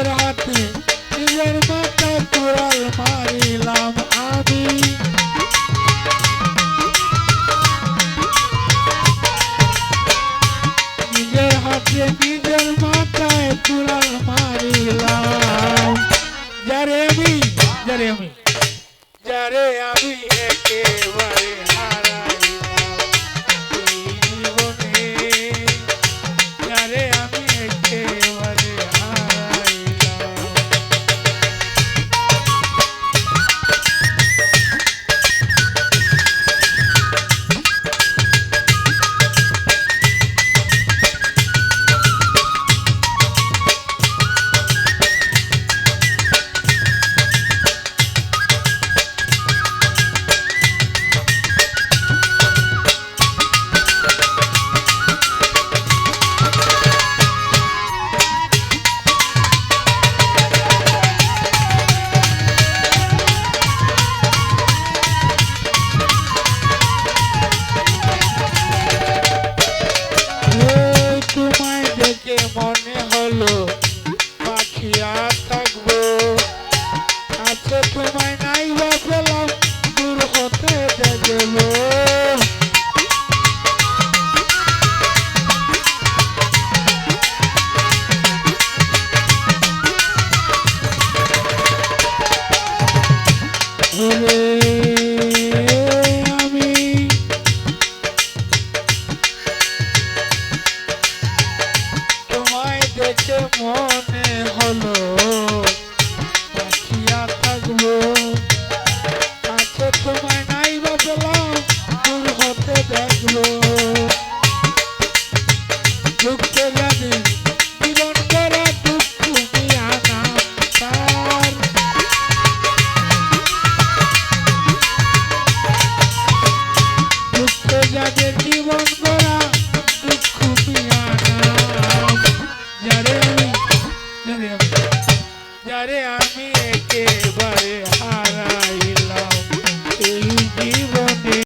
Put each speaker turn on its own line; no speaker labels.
রাতে নিজের মাথা কুড়াল মারিলাম আমি নিজের হাতে নিজের মাথায় কুড়াল মারিলাম যারে আমি যারে আমি লাগল। দুঃখে লাগে জীবন করা দুঃখ তার দুঃখে লাগে জীবন করা দুঃখ পিয়ানা যারে আমি যারে আমি, যারে